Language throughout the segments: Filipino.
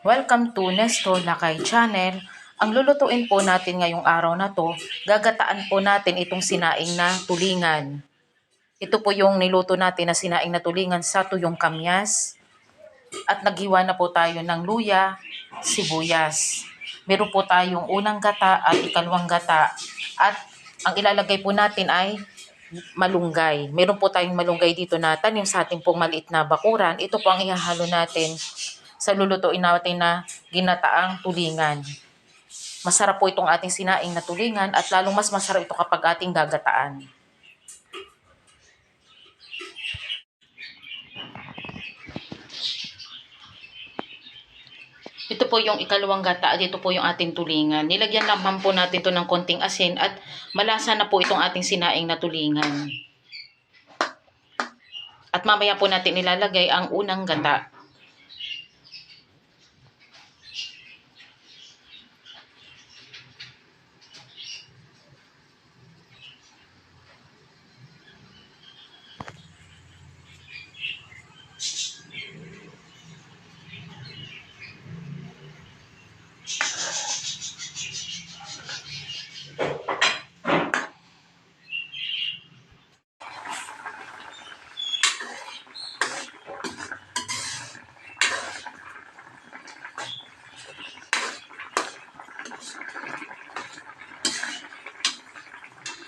Welcome to Nesto Lakay Channel. Ang lulutuin po natin ngayong araw na to, gagataan po natin itong sinaing na tulingan. Ito po yung niluto natin na sinaing na tulingan sa tuyong kamyas. At naghiwa na po tayo ng luya, sibuyas. Meron po tayong unang gata at ikalawang gata. At ang ilalagay po natin ay malunggay. Meron po tayong malunggay dito na tanim sa ating pong maliit na bakuran. Ito po ang ihahalo natin sa lulutuin natin na ginataang tulingan. Masarap po itong ating sinaing na tulingan at lalong mas masarap ito kapag ating gagataan. Ito po yung ikalawang gata at ito po yung ating tulingan. Nilagyan lamang po natin to ng konting asin at malasa na po itong ating sinaing na tulingan. At mamaya po natin ilalagay ang unang gata.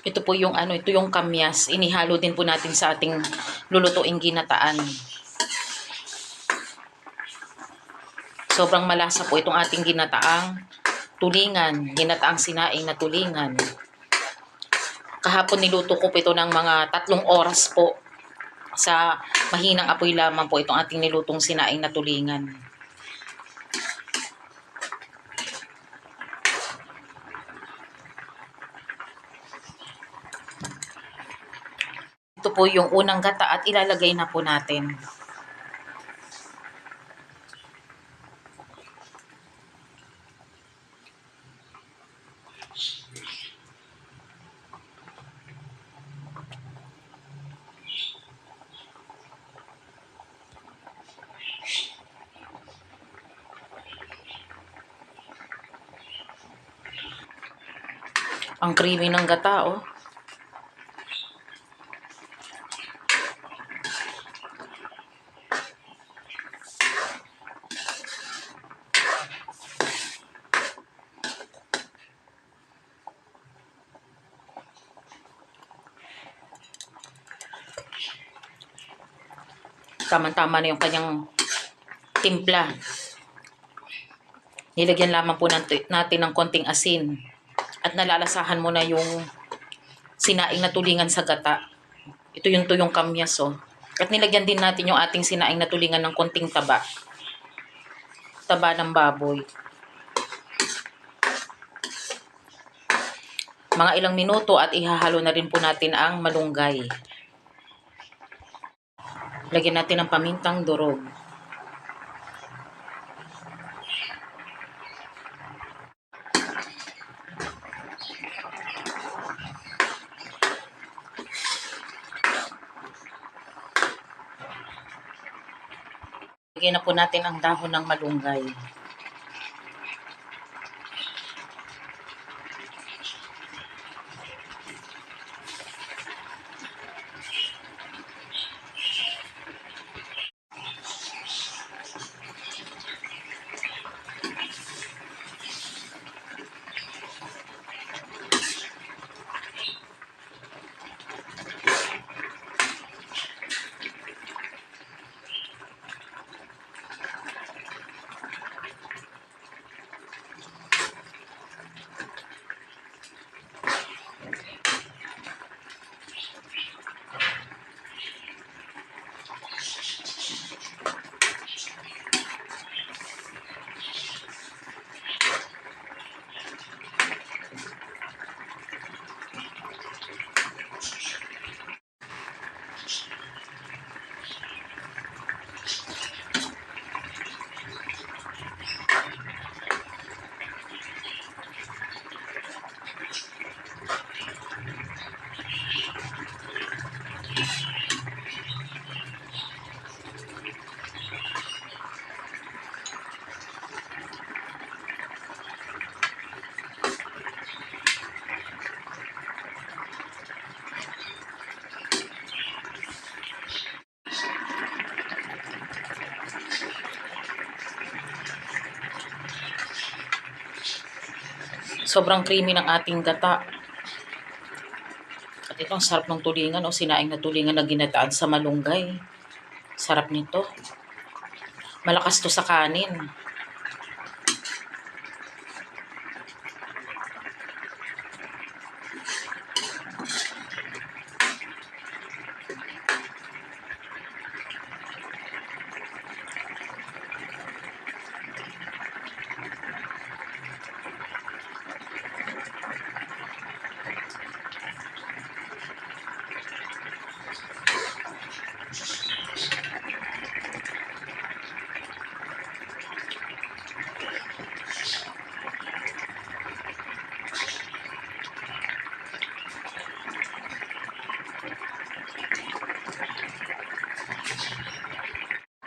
Ito po yung ano, ito yung kamyas. Inihalo din po natin sa ating lulutuing ginataan. Sobrang malasa po itong ating ginataang tulingan, ginataang sinaing na tulingan. Kahapon niluto ko po ito ng mga tatlong oras po sa mahinang apoy lamang po itong ating nilutong sinaing na tulingan. Po yung unang gata at ilalagay na po natin. Ang creamy ng gata, oh. Tama-tama na yung kanyang timpla. Nilagyan lamang po natin, ng konting asin. At nalalasahan mo na yung sinaing na tulingan sa gata. Ito yung tuyong kamyas, oh. At nilagyan din natin yung ating sinaing na tulingan ng konting taba. Taba ng baboy. Mga ilang minuto at ihahalo na rin po natin ang malunggay. Lagyan natin ng pamintang durog. Lagyan na po natin ang dahon ng malunggay. Sobrang creamy ng ating gata. At ito, ang sarap ng tulingan o sinaing na tulingan na ginataan sa malunggay. Sarap nito. Malakas to sa kanin.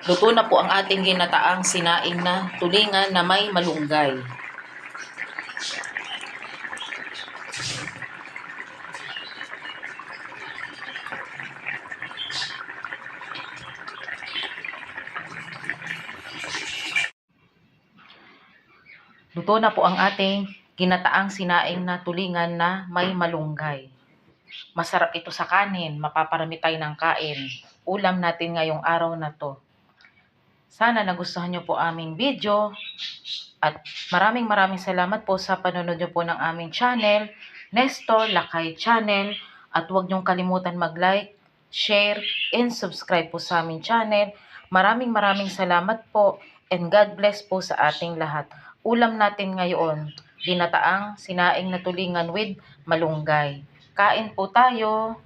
Luto na po ang ating ginataang sinaing na tulingan na may malunggay. Luto na po ang ating ginataang sinaing na tulingan na may malunggay. Masarap ito sa kanin, mapaparami tayo ng kain. Ulam natin ngayong araw na to. Sana nagustuhan nyo po aming video at maraming maraming salamat po sa panonood nyo po ng aming channel, Nestor Lakay Channel at huwag nyong kalimutan mag-like, share, and subscribe po sa aming channel. Maraming maraming salamat po and God bless po sa ating lahat. Ulam natin ngayon, dinataang sinaing na tulingan with malunggay. Kain po tayo!